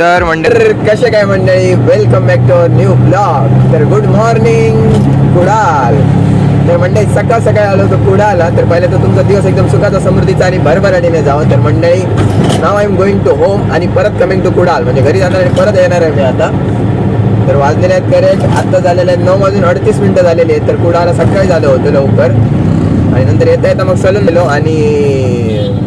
तर मंडळी कसे काय मंडळी? Welcome back to new blog तर गुड मॉर्निंग कुडाल. तर मंडळी सकाळ सकाळी आलो होतो कुडाला तर पहिले तर तुमचा दिवस एकदम सुखाचा समृद्धीचा आणि भरभराटीने जावं. तर मंडळी नाव I am going to home आणि परत कमिंग टू कुडाल. म्हणजे घरी जाणार आणि परत येणार आहे मी आता. तर वाजलेले आहेत करेक्ट आता झालेले आहेत नऊ वाजून अडतीस मिनिटं झालेली आहेत. तर कुडाला सकाळी झालं होतं लवकर. आणि नंतर येता येता मग सलून गेलो आणि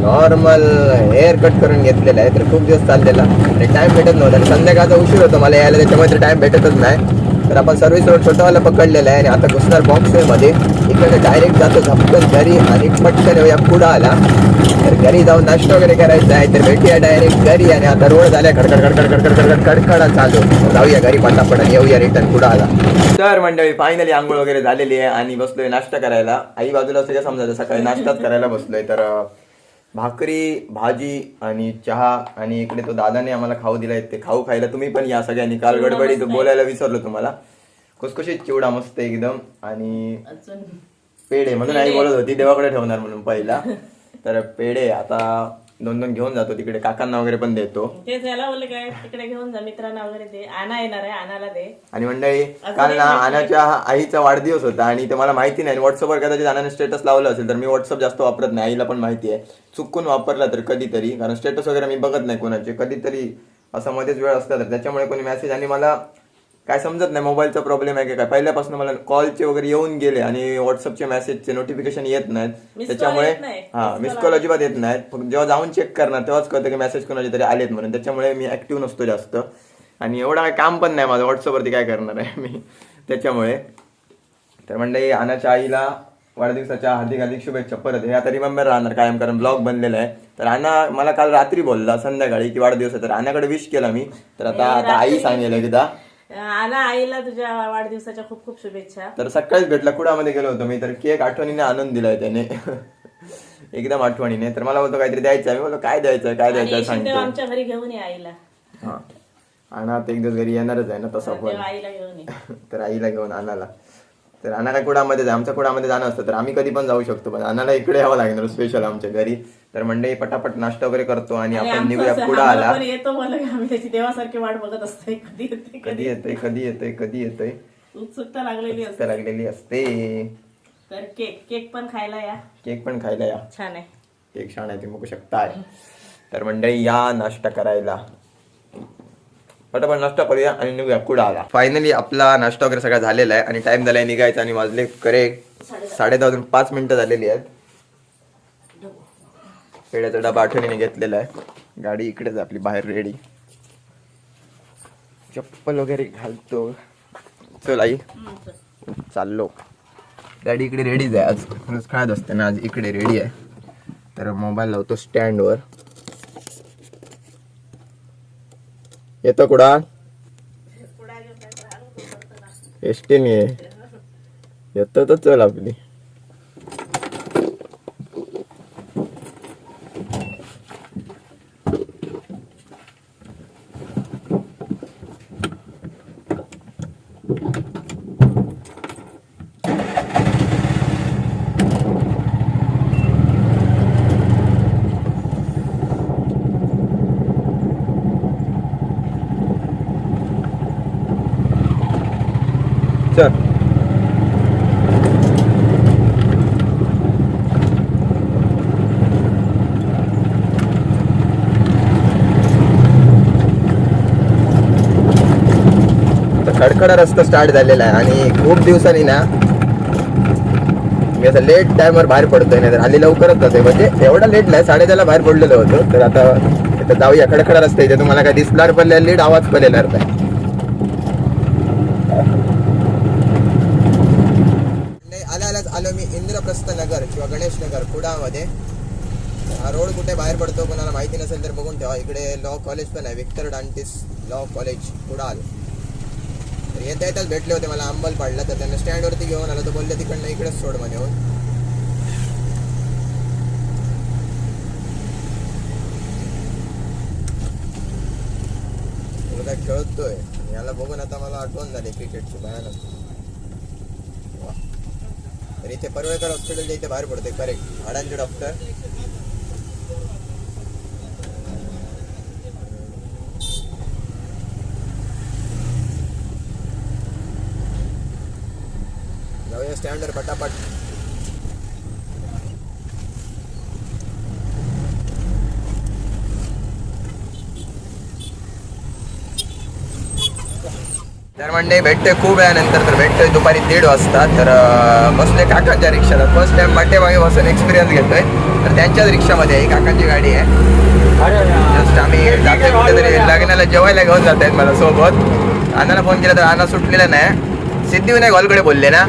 नॉर्मल हेअर कट करून घेतलेला आहे तर खूप दिवस चाललेला. आणि टाइम भेटत नव्हता. आणि संध्याकाळचा उशीर होतो. मला यायला त्याच्यामुळे टाइम भेटतच नाही. तर आपण सर्व्हिस रोड छोटावाला पकडलेला आहे आणि आता घुसणार बॉक्सवेमध्ये इकडे डायरेक्ट जातो झपकन घरी आणि पटकन येऊया पुढं आला. तर घरी जाऊन नाश्ता वगैरे करायचा आहे. तर भेटूया डायरेक्ट घरी आणि आता रोड झाल्या. खडखड खडखड खडखड खडखड खडखडा चालू. जाऊया घरी पटापट येऊया रिटर्न पुढं आला. तर मंडळी फायनली आंघोळ वगैरे झालेली आहे आणि बसलोय नाश्ता करायला. आई बाजूला सगळं समजायचं सकाळी नाश्ताच करायला बसलोय. तर भाकरी भाजी आणि चहा आणि इकडे तो दादाने आम्हाला खाऊ दिलाय. ते खाऊ खायला तुम्ही पण या सगळ्यांनी काल गडबडीत बोलायला विसरलो तुम्हाला. खुसखुशीत चिवडा मस्त एकदम. आणि पेढे म्हणून आई बोलत होती देवाकडे ठेवणार म्हणून पहिला. तर पेढे आता दोन दोन घेऊन जातो तिकडे काकांना वगैरे पण देतो. तेच याला बोलले काय? तिकडे घेऊन जा मित्रांना वगैरे दे. आणा येणार आहे आणाला दे. आणि मंडळी काल ना आनाच्या आईचा वाढदिवस होता आणि ते मला माहिती नाही. व्हॉट्सअपवर कदाचित आनाने स्टेटस लावलं असेल तर मी व्हॉट्सअप जास्त वापरत नाही. आईला पण माहिती आहे. चुकून वापरला तर कधीतरी कारण स्टेटस वगैरे मी बघत नाही कोणाचे. कधीतरी असं मध्येच वेळ असला तर त्याच्यामुळे कोणी मेसेज आणि मला काय समजत नाही मोबाईलचा प्रॉब्लेम आहे की काय? पहिल्यापासून मला कॉलचे वगैरे येऊन गेले आणि व्हॉट्सअपचे मेसेजचे नोटिफिकेशन येत नाहीत. त्याच्यामुळे. हा मिस कॉल अजिबात येत नाहीत. फक्त जेव्हा जाऊन चेक करणार तेव्हाच कळतं की मेसेज कोणाचे तरी आलेत म्हणून. त्याच्यामुळे मी ऍक्टिव्ह नसतो जास्त. आणि एवढं काय काम पण नाही माझं. व्हॉट्सअपवरती काय करणार आहे मी? त्याच्यामुळे. तर मंडळी आनाच्या आईला वाढदिवसाच्या हार्दिक हार्दिक शुभेच्छा. परत हे आता रिमेंबर राहणार कायम कारण ब्लॉग बनलेला आहे. तर आना मला काल रात्री बोलला संध्याकाळी की वाढदिवस आहे. तर आनाकडे विश केला मी. तर आता आता आई सांगेल एकदा. आणा आईला तुझ्या वाढदिवसाच्या खूप खूप शुभेच्छा. तर सकाळीच भेटला कुडामध्ये गेलो होतो मी तर केक आठवणीने आणून दिलाय त्याने. एकदम आठवणीने. तर मला बोलतो काहीतरी द्यायचं मी बोलतो काय द्यायचं काय द्यायचं सांगतो. आमच्या घरी घेऊन ये आईला. हा. आणि आता एक दिवस घरी येणारच आहे ना तसा पण तेव्हा आईला घेऊन ये. तर आईला घेऊन आणाला तर काय कुडामध्ये जाय आमच्या कुडामध्ये जाणं असतं तर आम्ही कधी पण जाऊ शकतो पण आणाला इकडे यावं लागणार स्पेशल आमच्या घरी. तर मंडळी पटापट नाश्ता वगैरे करतो आणि आपण निघूया कुडा आला येतो मला की आम्ही त्याची देवासारखी वाट बघत असते कधी येते कधी येतोय कधी येतोय कधी येतोय. उत्सुकता लागलेली असते. लागलेली असते. तर केक केक पण खायला या. केक पण खायला या. छान आहे. केक छान आहे तुम्ही बघू शकताय. तर मंडळी या नाश्ता करायला. पटापट नाश्ता करूया आणि निघूया कुठं आला फायनली आपला नाश्ता वगैरे सगळा झालेला आहे आणि टाइम झालाय निघायचा आणि वाजले करे साडे दहा पाच मिनिटं झालेली आहेत. पेड्याचा डबा आठवणीने घेतलेला आहे. गाडी इकडेच आपली बाहेर रेडी. चप्पल वगैरे घालतो. चल आई. चाललो. गाडी इकडे रेडीच आहे. आज रोज खेळत असते ना आज इकडे रेडी आहे. तर मोबाईल लावतो स्टँडवर येतो कुडा? एसटीने. येतो तर चल आपली चल तर रस्ता स्टार्ट झालेला आहे. आणि खूप दिवसांनी ना मी असं लेट टायमवर बाहेर पडतोय नाही तर हल्ली लवकरच जातोय. म्हणजे एवढा लेट नाही साडेदहाला बाहेर पडलेलं होतं. तर आता इथं जाऊया. खडखडा रस्ता इथे तुम्हाला काय दिसणार पण लेट आवाज पण येणार नाही. आल्या आलो मी इंद्रप्रस्थ नगर किंवा गणेश नगर कुडामध्ये हा रोड कुठे बाहेर पडतो कोणाला माहिती नसेल तर बघून ठेवा. इकडे लॉ कॉलेज पण आहे Victor Dantis law college Kudal तर येता येताच भेटले होते मला अंबल पाडला तर त्यांना स्टँडवरती घेऊन आलो. तर बोलले तिकडनं इकडेच सोड म्हणे. हो. मुलगा खेळतोय. याला बघून आता मला आठवण झाली क्रिकेटची भयानक तर इथे परवेकर हॉस्पिटलच्या इथे बाहेर पडते करेक्ट हाडांचे डॉक्टर स्टँडवर पटापट. तर म्हणजे भेटते खूप वेळानंतर तर भेटतोय दुपारी दीड वाजता. तर बसले काकांच्या रिक्षाला. फर्स्ट टाइम मागे बसून एक्सपिरियन्स घेतोय. तर त्यांच्याच रिक्षामध्ये आहे काकांची गाडी आहे. जस्ट आम्ही जातोय कुठेतरी लग्नाला जेवायला घेऊन जात आहेत मला सोबत. अण्णाला फोन केला तर अण्णा सुटलेला नाही. सिद्धिविनायक हॉलकडे बोलले ना.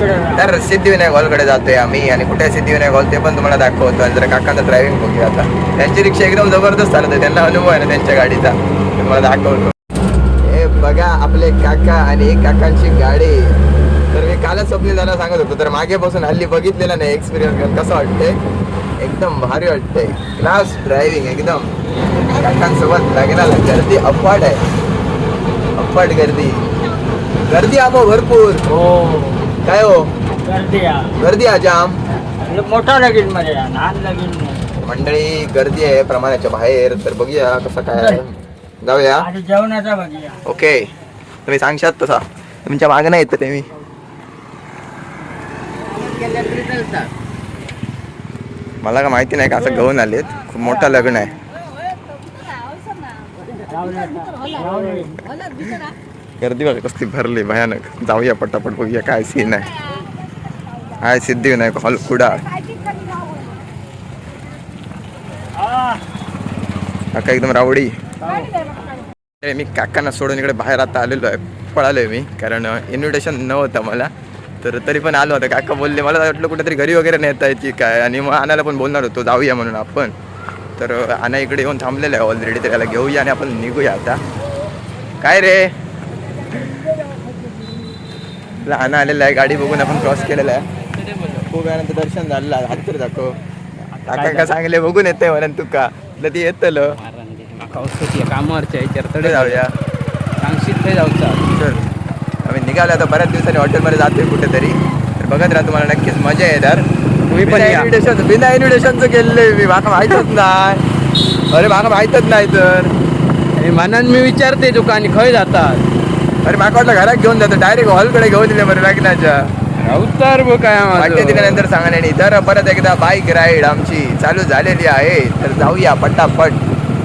तर सिद्धिविनायक हॉलकडे जातोय आम्ही आणि कुठे सिद्धिविनायक हॉल ते पण तुम्हाला दाखवतो. आणि जरा काकांचं ड्रायव्हिंग बघूया आता. त्यांची रिक्षा एकदम जबरदस्त चालत आहे त्यांना अनुभव आहे ना त्यांच्या गाडीचा. तुम्हाला दाखवतो. हे बघा आपले काका आणि एक काकांची गाडी. तर मी कालच स्वप्नील दादा सांगत होतो तर मागे बसून हल्ली बघितलेला नाही एक्सपिरियन्स घेऊन कसं वाटतंय? एकदम भारी वाटतंय. क्लास ड्रायव्हिंग एकदम. काकांसोबत लग्नाला गर्दी अफाट आहे. अफाट गर्दी. गर्दी आबो भरपूर. हो. काय हो? गर्दी आहे. गर्दी आहे जाम. मोठा लगीन मध्ये आहे, लहान लगीन नाही. मंडळी गर्दी आहे प्रमाणाच्या बाहेर तर बघूया कसं काय आहे. जाऊया. आणि जेवणाचा बघूया. ओके. तुम्ही सांगशात तसा. तुमच्या मागं नाही येतं ते मी. मला का माहिती नाही का असं घेऊन आलेत. खूप मोठं लग्न आहे. गर्दी वगैरे कसली भरली भयानक. जाऊया पटापट बघूया काय सीन आहे. हाय सिद्धिविनायक हॉल कुडाळ काका एकदम रावडी? मी काकांना सोडून इकडे बाहेर आता आलेलो आहे. पळालोय मी कारण इन्व्हिटेशन नव्हतं मला. तर तरी पण आलो होतं काका बोलले मला वाटलं कुठेतरी घरी वगैरे नेता येते काय? आणि मग आणायला पण बोलणार होतो जाऊया म्हणून आपण. तर आणा इकडे येऊन थांबलेलं आहे ऑलरेडी तर याला घेऊया आणि आपण निघूया आता. काय रे? आपला आणा आलेला आहे गाडी बघून आपण क्रॉस केलेला आहे. खूप वेळानंतर दर्शन झालेलं आहे हात तरी दाखव. काका का सांगले बघून येतंय म्हणून तुका. तुला ती येतलं कामावरच्या याच्यावर तडे जाऊया. सांगशील ते जाऊचा चल. आम्ही निघालो आता बऱ्याच दिवसांनी हॉटेलमध्ये जातोय कुठेतरी. तर बघत राहा तुम्हाला नक्कीच मजा येणार तुम्ही पण इन्व्हिटेशन बिना इन्व्हिटेशनचं केलेलं मी. माका माहीतच नाही. अरे माका माहीतच नाही तर. म्हणून मी विचारते तुका आणि खंय जातात? अरे माका वाटलं घरात घेऊन जातो. डायरेक्ट हॉलकडे घेऊन दिले बरं लग्नाच्या. राऊतार बघ काय वाटते. दिल्यानंतर सांगा नाही. तर परत एकदा बाईक राईड आमची चालू झालेली आहे. तर जाऊया पटापट.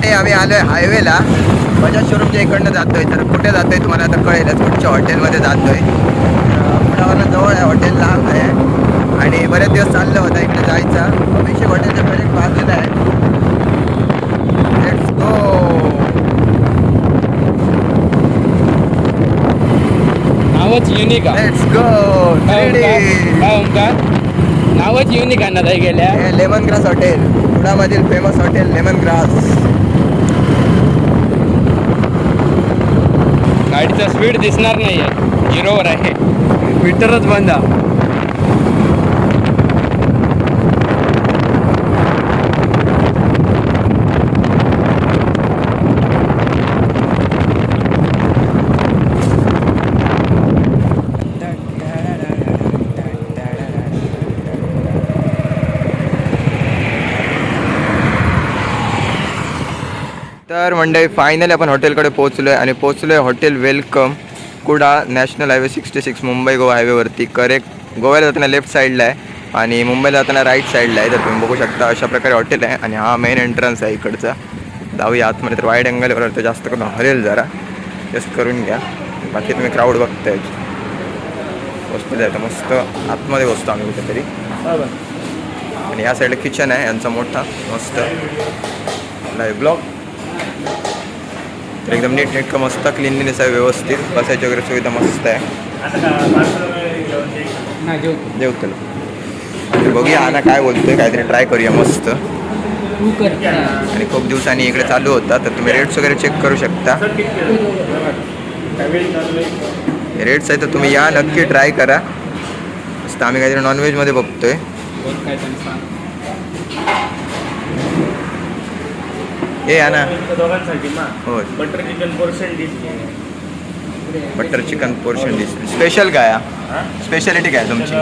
हे आम्ही आलोय हायवेला बजाज शोरूमच्या इकडनं जातोय. तर कुठे जातोय तुम्हाला आता कळेलच. कुठच्या हॉटेलमध्ये जातोय. पुण्यावरनं जवळ आहे हॉटेल लांब आहे. आणि बरेच दिवस चाललं होतं इकडे जायचं. अभिषेक हॉटेलचं प्रोजेक्ट बाजूला आहे लेट्स गो नावच युनिक आहे. काय ओंकार? नावच युनिक आहे ना ताई गेल्या. लेमन ग्रास हॉटेल पुण्यामधील फेमस हॉटेल लेमन ग्रास गाडीचा स्पीड दिसणार नाहीये. झिरोवर आहे. मीटरच बंद. आहे. तर मंडळी फायनली आपण हॉटेलकडे पोहोचलो आहे आणि पोहोचलो आहे hotel welcome Kudal national highway sixty six Mumbai Goa हायवेवरती correct गोव्याला जाताना लेफ्ट साईडला आहे आणि मुंबईला जाताना राईट साईडला आहे. तर तुम्ही बघू शकता अशा प्रकारे हॉटेल आहे आणि हा मेन एंट्रन्स आहे इकडचा. जाऊया आतमध्ये. तर वाईड अँगलवर तर जास्त करून हरेल जरा. जस्ट करून घ्या. बाकी तुम्ही क्राऊड बघताय. वस्तू द्या. मस्त आतमध्ये बसतो आम्ही कुठेतरी. आणि या साईडला किचन आहे. यांचा मोठा मस्त. लाईव्ह ब्लॉक तर एकदम नीट नेटकं मस्त क्लिनलीनेस आहे व्यवस्थित. बसायची वगैरे सुविधा मस्त आहे. जेवतो. बघूया हा ना काय बोलतोय काहीतरी ट्राय करूया मस्त. आणि खूप दिवसांनी इकडे चालू होता तर तुम्ही रेट्स वगैरे चेक करू शकता. रेट्स आहे तर तुम्ही या नक्की ट्राय करा. मस्त आम्ही काहीतरी नॉनव्हेजमध्ये बघतोय. ए आना butter chicken portion dish butter chicken portion dish special काय स्पेशालिटी काय तुमची?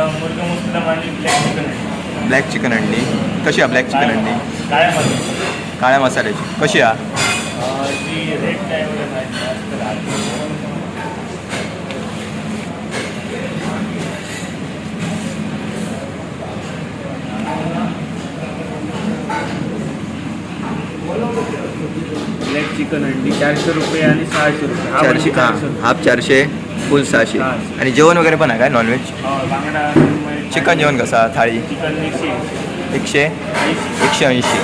ब्लॅक चिकन अंडी कशी आहे ब्लॅक चिकन अंडी काळ्या मसाल्याची. कशी आहे? रेड चिकन अंडी चारशे रुपये आणि सहाशे रुपये. हा चारशे हां रुपये. हाफ चारशे फुल सहाशे. सहाशे. आणि जेवण वगैरे पण आहे काय नॉनव्हेज हा, बांगडा चिकन जेवण कसा? थाळी? चिकन एकशे. एकशे? ऐंशी एकशे ऐंशी.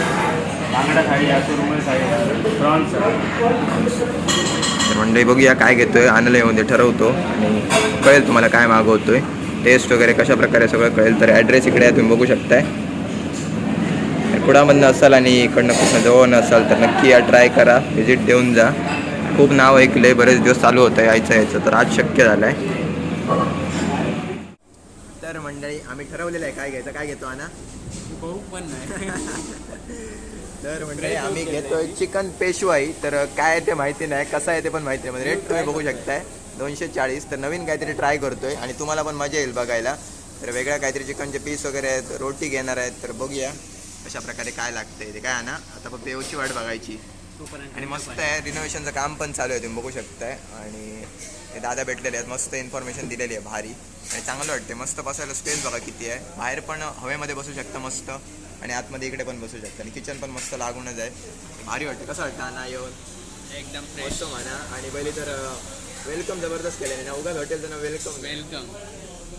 बांगडा थाळी आहे सुरमई थाळी आहे प्रॉन्स. तर मंडळी बघूया काय घेतोय. आणलं येऊन ते ठरवतो. आणि कळेल तुम्हाला काय मागवतोय. टेस्ट वगैरे कशा प्रकारे सगळं कळेल तर ॲड्रेस इकडे आहे तुम्ही बघू शकताय. कुडामधनं असाल आणि इकडनं कुठं जवळ असाल तर नक्की या ट्राय करा व्हिजिट देऊन जा. खूप नाव ऐकलंय बरेच दिवस चालू होतं यायचं यायचं तर आज शक्य झालं आहे तर मंडळी आम्ही ठरवलेलं आहे काय घ्यायचं काय घेतो पण नाही. तर म्हणजे आम्ही घेतोय चिकन पेशवाई. तर काय आहे ते माहिती नाही कसं आहे ते पण माहिती नाही रेट तुम्ही बघू शकताय. दोनशे चाळीस तर नवीन काहीतरी ट्राय करतोय आणि तुम्हाला पण मजा येईल बघायला. तर वेगळ्या काहीतरी चिकनचे पीस वगैरे आहेत रोटी घेणार आहेत तर बघूया. कशा प्रकारे काय लागतंय ते काय ना आता फक्त येऊची वाट बघायची. आणि मस्त आहे रिनोव्हेशनचं काम पण चालू आहे तुम्ही बघू शकताय. आणि ते दादा भेटलेले आहेत मस्त इन्फॉर्मेशन दिलेली आहे भारी. आणि चांगलं वाटते मस्त बसायला स्पेस बघा किती आहे. बाहेर पण हवेमध्ये बसू शकता मस्त. आणि आतमध्ये इकडे पण बसू शकता. आणि किचन पण मस्त लागूनच आहे. भारी वाटते कसं वाटतं अण्णा येऊन? एकदम फ्रेश मस्त म्हणा. आणि पहिले तर वेलकम जबरदस्त केलं ना उगाच हॉटेलचं नाव वेलकम वेलकम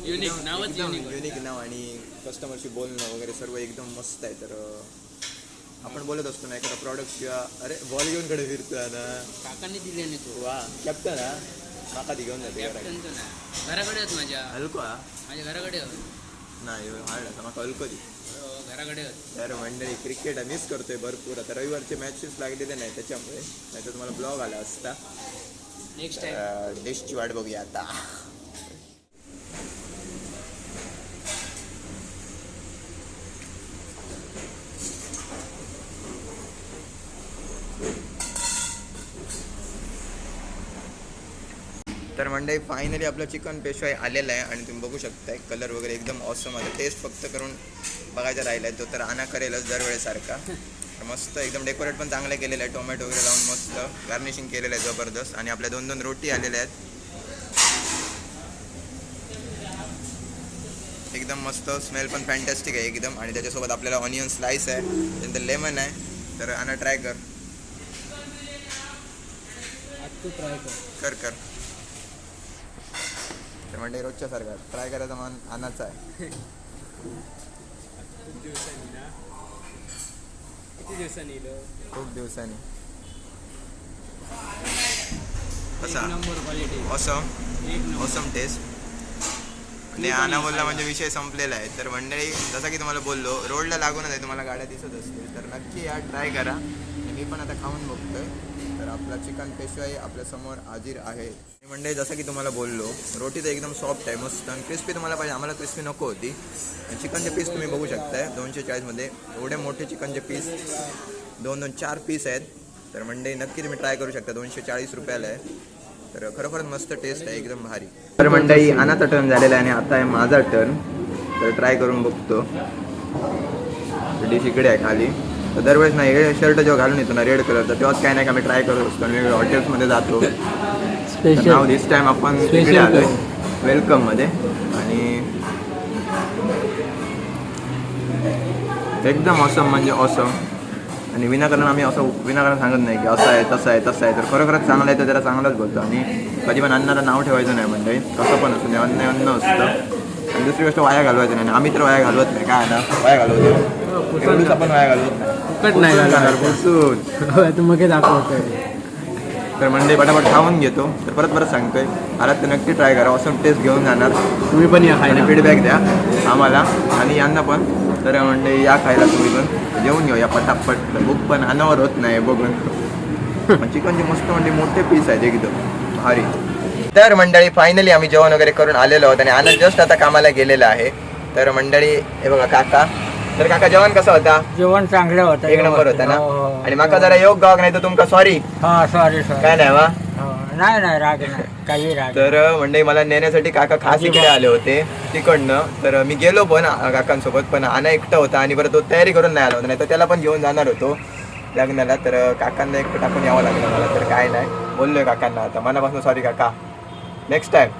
युनिक नावच युनिक युनिक नाव आणि कस्टमरशी बोलणं वगैरे सर्व एकदम मस्त आहे तर अं, आपण बोलत असतो ना एखादा प्रॉडक्ट किंवा अरे बॉल घेऊन कडे फिरतोय ना काकांनी दिले नाही तू. वा कॅप्टन हा? काका ती घेऊन जाते कॅप्टनचं नाही घराकडे होत माझ्या. हलको हा? माझ्या घराकडे होत नाही हार्ड असा माका हलको दी हो, घराकडे होत तर मंडळी क्रिकेट मिस करतोय भरपूर. आता रविवारचे मॅचेस लागलेले नाही त्याच्यामुळे. नाही तर तुम्हाला ब्लॉग आला असता. नेक्स्ट टाइम डिशची वाट बघूया आता. तर मंडळी फायनली आपलं चिकन पेशवाई आलेलं आहे आणि तुम्ही बघू शकताय कलर वगैरे एकदम ऑसम आहे. टेस्ट फक्त करून बघायचा राहिला आहे तो तर आणा करेलच दरवेळेसारखा. तर मस्त एकदम डेकोरेट पण चांगलं केलेलं आहे टोमॅटो वगैरे लावून मस्त गार्निशिंग केलेलं आहे जबरदस्त. आणि आपल्या दोन दोन रोटी आलेल्या आहेत. एकदम मस्त स्मेल पण फॅन्टॅस्टिक आहे एकदम. आणि त्याच्यासोबत आपल्याला ऑनियन स्लाइस आहे त्यानंतर लेमन आहे. तर आणा ट्राय कर. तू ट्राय कर. कर कर. तर म्हणजे रोजच्या सारखा ट्राय करायचा मान आणाचा आहे. खूप दिवसांनी ना? किती दिवसांनी खूप दिवसांनी. कसा number quality awesome awesome taste आणि आणा बोलला म्हणजे विषय संपलेला आहे. तर मंडळी जसं की तुम्हाला बोललो रोडला लागूनच आहे तुम्हाला गाड्या दिसत असतील. तर नक्की या ट्राय करा. आणि मी पण आता खाऊन बघतोय. आपला चिकन पेशवाई आपल्यासमोर हाजीर आहे. म्हणजे जसं की तुम्हाला बोललो रोटी तर एकदम सॉफ्ट आहे मस्त आणि क्रिस्पी तुम्हाला पाहिजे. आम्हाला क्रिस्पी नको होती. चिकनचे पीस तुम्ही बघू शकताय दोनशे चाळीसमध्ये एवढे मोठे चिकनचे पीस दोन दोन चार पीस आहेत. तर म्हणजे नक्की तुम्ही ट्राय करू शकता. दोनशे चाळीस रुपयाला आहे. तर खरोखरच मस्त टेस्ट आहे एकदम भारी. तर मंडळी अनाचा टर्न झालेला आहे आणि आता आहे माझा टर्न तर ट्राय करून बघतो. डिश इकडे आहे खाली. तर दरवेळेस नाही हे शर्ट जेव्हा घालून येतो ना रेड कलरचा तेव्हाच काय नाही का मी ट्राय करत असतो आणि वेगवेगळ्या हॉटेल्समध्ये जातो. नाव दिस टाइम आपण इकडे आलोय वेलकममध्ये आणि एकदम ऑसम म्हणजे ऑसम आणि विनाकारण आम्ही असं विनाकारण सांगत नाही की असं आहे तसं आहे तसं आहे. तर खरोखरच चांगलं आहे तर त्याला चांगलंच बोलतो. आणि कधी पण अन्नाला नाव ठेवायचं नाही म्हणजे. कसं पण असतं अन्न अन्न असतं. आणि दुसरी गोष्ट वाया घालवायचं नाही. आम्ही तर वाया घालवत नाही. काय ना वाया घालवतो एवढंच आपण वाया घालवत नाही. फुकट नाही. पुसून. तू मग दाखवतोय तर मंडळी पटापट खाऊन घेतो. तर परत परत सांगतोय आलात तर नक्की ट्राय करा. ऑसम टेस्ट घेऊन जाणार. तुम्ही पण या आणि फीडबॅक द्या आम्हाला आणि यांना पण. तर म्हणजे या खायला तुम्ही पण जेवून घेऊया पटापट. भूक पण अनावर होत नाही बघून. चिकनचे मस्त म्हणजे मोठे पीस आहेत एकदम. भारी. तर मंडळी फायनली आम्ही जेवण वगैरे करून आलेलो आहोत आणि आनंद जस्ट आता कामाला गेलेला आहे. तर मंडळी हे बघा काका. तर काका जेवण कसं होता? जेवण चांगलं होतं एक नंबर होता ना? हो, हो. आणि माका जरा योग गाव नाही तर तुमका सॉरी हा सॉरी सॉरी काय नाही वा? नाही नाही राग नाही. काही राग तर म्हणजे मला नेण्यासाठी काका खास इकडे आले होते तिकडनं. तर मी गेलो पण आ- काकांसोबत पण आना एकटा होता आणि बरं तो तयारी करून नाही आला होता. नाही तर त्याला पण घेऊन जाणार होतो लग्नाला. तर काकांना एकटं टाकून यावं लागलं मला. तर काय नाही. बोललोय काकांना आता. मनापासून सॉरी काका. नेक्स्ट टाइम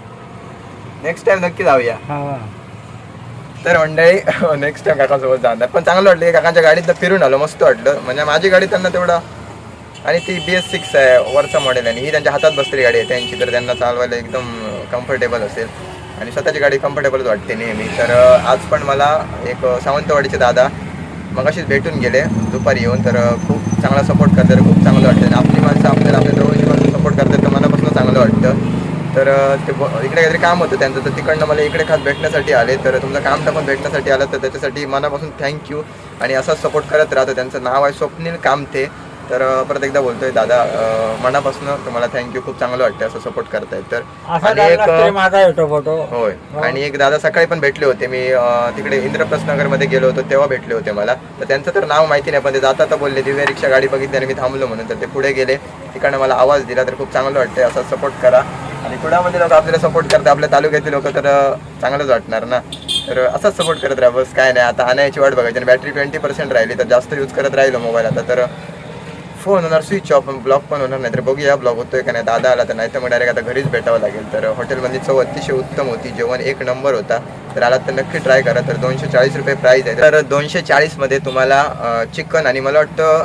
नेक्स्ट टाइम नक्की जाऊया. हा. तर मंडळी नेक्स्ट टाइम काकांसोबत जाणार. पण चांगलं वाटलं की काकांच्या गाडीत फिरून आलो मस्त वाटलं. म्हणजे माझी गाडी त्यांना तेवढा आणि ती बी एस सिक्स आहे वरचा मॉडेल आहे आणि ही त्यांच्या हातात बसलेली गाडी आहे त्यांची तर त्यांना चालवायला एकदम कम्फर्टेबल असेल. आणि स्वतःची गाडी कम्फर्टेबलच वाटते नेहमी. तर आज पण मला एक सावंतवाडीचे दादा मग अशीच भेटून गेले दुपारी येऊन. तर खूप चांगला सपोर्ट करतात खूप चांगलं वाटतं. आणि आपली माणसं आपल्याला आपल्या जवळची सपोर्ट करतात तर मनापासून चांगलं वाटतं. तर ते इकडे काहीतरी काम होतं त्यांचं तर तिकडनं मला इकडे खास भेटण्यासाठी आले. तर तुमचं काम टाकून भेटण्यासाठी आलं तर त्याच्यासाठी मनापासून थँक्यू आणि असाच सपोर्ट करत राहतो. त्यांचं नाव आहे स्वप्नील कामथे तर परत एकदा बोलतोय दादा मनापासून तुम्हाला थँक्यू खूप चांगलं वाटतं असं सपोर्ट करतायत. तर आणि एक माझा येतो फोटो होय. आणि एक दादा सकाळी पण भेटले होते. मी तिकडे इंद्रप्रस्थ नगरमध्ये गेलो होतो तेव्हा भेटले होते मला. तर त्यांचं तर नाव माहिती नाही पण ते जाता तर बोलले दिव्या रिक्षा गाडी बघितली आणि मी थांबलो म्हणून. तर ते पुढे गेले. तिकडनं मला आवाज दिला तर खूप चांगलं वाटतंय. असा सपोर्ट करा. आणि कुडामध्ये लोक आपल्याला सपोर्ट करतात आपल्या तालुक्यातील लोक तर चांगलंच वाटणार ना. तर असाच सपोर्ट करत राहा बस काय नाही. आता आणायची वाट बघायची आणि बॅटरी ट्वेंटी पर्सेंट राहिली तर जास्त यूज करत राहिलो मोबाईल आता. तर फोन होणार स्विच ऑफ ब्लॉक पण होणार नाही तर बघूया ब्लॉक होतोय का नाही. दादा आला तर नाही तर मग डायरेक्ट आता घरीच भेटावं लागेल. तर हॉटेलमधली चव अतिशय उत्तम होती. जेवण एक नंबर होता. तर आला तर नक्की ट्राय करा. तर दोनशे चाळीस रुपये प्राईस आहे. तर दोनशे चाळीसमध्ये तुम्हाला चिकन आणि मला वाटतं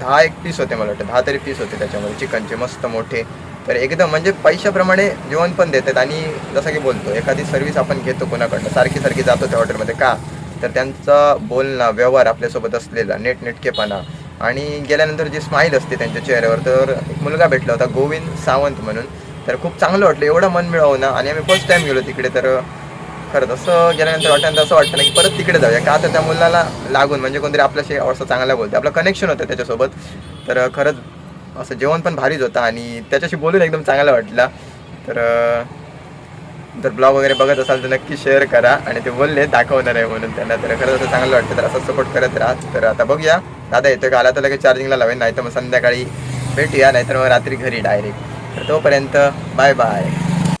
दहा एक पीस होते मला वाटतं. दहा तरी पीस होते त्याच्यामध्ये. चिकनचे मस्त मोठे. तर एकदम म्हणजे पैशाप्रमाणे जेवण पण देतात आणि जसं की बोलतो एखादी सर्व्हिस आपण घेतो कोणाकडनं सारखी सारखी जातो त्या हॉटेलमध्ये का? तर त्यांचा बोलणं व्यवहार आपल्यासोबत असलेला नेट नेटकेपणा आणि गेल्यानंतर जी स्माईल असते त्यांच्या चेहऱ्यावर तर एक मुलगा भेटला होता गोविंद सावंत म्हणून. तर खूप चांगलं वाटलं एवढं मन मिळवणं आणि आम्ही फर्स्ट टाईम गेलो तिकडे तर खरंच असं गेल्यानंतर वाटल्यानंतर असं वाटतं ना की परत तिकडे जाऊया. का तर त्या मुलाला लागून म्हणजे कोणतरी आपल्याशी असं चांगला बोलते आपलं कनेक्शन होतं त्याच्यासोबत. तर खरंच असं जेवण पण भारीच होतं आणि त्याच्याशी बोलून एकदम चांगला वाटला. तर जर ब्लॉग वगैरे बघत असाल तर नक्की शेअर करा आणि ते बोलले दाखवणार आहे म्हणून त्यांना. तर खरंच असं चांगलं वाटतं तर असं सपोर्ट करत राहा. तर आता बघूया. दादा येतोय का? आला तर लगेच चार्जिंगला लावेल नाही तर मग संध्याकाळी भेटूया नाहीतर मग रात्री घरी डायरेक्ट तर तोपर्यंत बाय बाय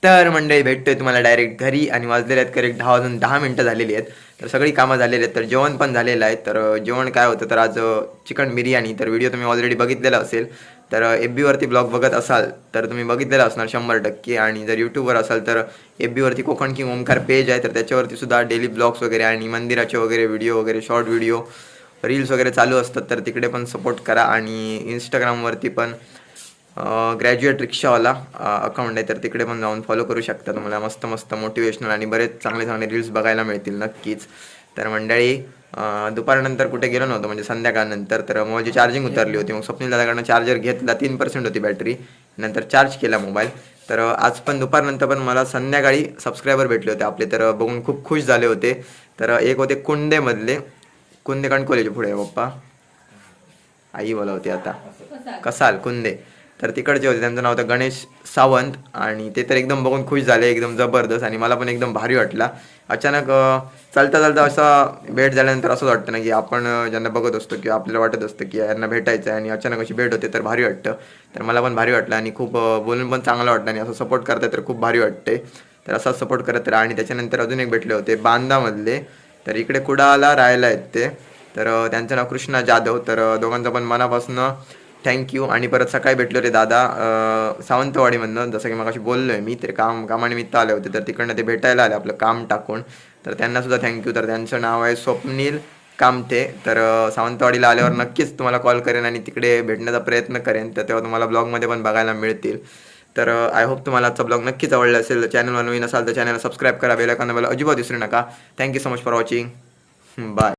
तर मंडळी भेटतोय तुम्हाला डायरेक्ट घरी. आणि वाजलेले आहेत करेक्ट दहा वाजून दहा मिनटं झालेली आहेत. तर सगळी कामं झालेली आहेत तर जेवण पण झालेलं आहे. तर जेवण काय होतं तर आज चिकन बिर्याणी. तर व्हिडिओ तुम्ही ऑलरेडी बघितलेला असेल. तर एफ बीवरती ब्लॉग बघत असाल तर तुम्ही बघितलेला असणार शंभर टक्के. आणि जर यूट्यूबवर असाल तर एफ बीवरती कोकण किंग ओमकार पेज आहे. तर त्याच्यावरती सुद्धा डेली ब्लॉग्स वगैरे आणि मंदिराचे वगैरे व्हिडिओ वगैरे शॉर्ट व्हिडिओ रील्स वगैरे चालू असतात. तर तिकडे पण सपोर्ट करा. आणि इंस्टाग्रामवरती पण ग्रॅज्युएट रिक्षावाला अकाउंट आहे तर तिकडे पण जाऊन फॉलो करू शकता. तुम्हाला मस्त मस्त मोटिवेशनल आणि बरेच चांगले चांगले रील्स बघायला मिळतील नक्कीच. तर मंडळी दुपारनंतर कुठे गेलो नव्हतो म्हणजे संध्याकाळनंतर तर मोबाईलची चार्जिंग उतरली होती. मग स्वप्नील दादाकडनं चार्जर घेतला तीन पर्सेंट होती बॅटरी नंतर चार्ज केला मोबाईल तर आज पण दुपारनंतर पण मला संध्याकाळी सबस्क्रायबर भेटले होते आपले तर बघून खूप खुश झाले होते. तर एक होते कुंडेमधले कुंदे कॉलेज पुढे पप्पा. आई बोला होती आता. कसाल कुंदे. तर तिकडचे होते. त्यांचं नाव होतं गणेश सावंत आणि ते तर एकदम बघून खुश झाले एकदम जबरदस्त आणि मला पण एकदम भारी वाटला. अचानक चालता चालता असा भेट झाल्यानंतर असंच वाटतं ना की आपण ज्यांना बघत असतो किंवा आपल्याला वाटत असतं की यांना भेटायचं आहे आणि अचानक अशी भेट होते तर भारी वाटतं. तर मला पण भारी वाटलं आणि खूप बोलून पण चांगलं वाटलं आणि असं सपोर्ट करतात तर खूप भारी वाटते. तर असाच सपोर्ट करत राहा आणि त्याच्यानंतर अजून एक भेटले होते बांदामधले. तर इकडे कुडाला राहायला आहेत ते. तर त्यांचं नाव कृष्णा जाधव. तर दोघांचं पण मनापासून थँक्यू आणि परत सकाळी भेटलो रे दादा सावंतवाडीमधनं. जसं की मग बोललो आहे मी ते काम कामानिमित्त आले होते तर तिकडनं ते भेटायला आले आपलं काम टाकून. तर त्यांनासुद्धा थँक्यू तर त्यांचं नाव आहे स्वप्नील कामते तर सावंतवाडीला आल्यावर नक्कीच तुम्हाला कॉल करेन आणि तिकडे भेटण्याचा प्रयत्न करेन. तर तेव्हा तुम्हाला ब्लॉगमध्ये पण बघायला मिळतील. तर आय होप तुम्हाला आजचा ब्लॉग नक्कीच आवडला असेल. चॅनलवर नवीन असाल तर चॅनल सबस्क्राईब करा. बेलायकॉन मला अजिबात विसरू नका. Thank you so much for watching bye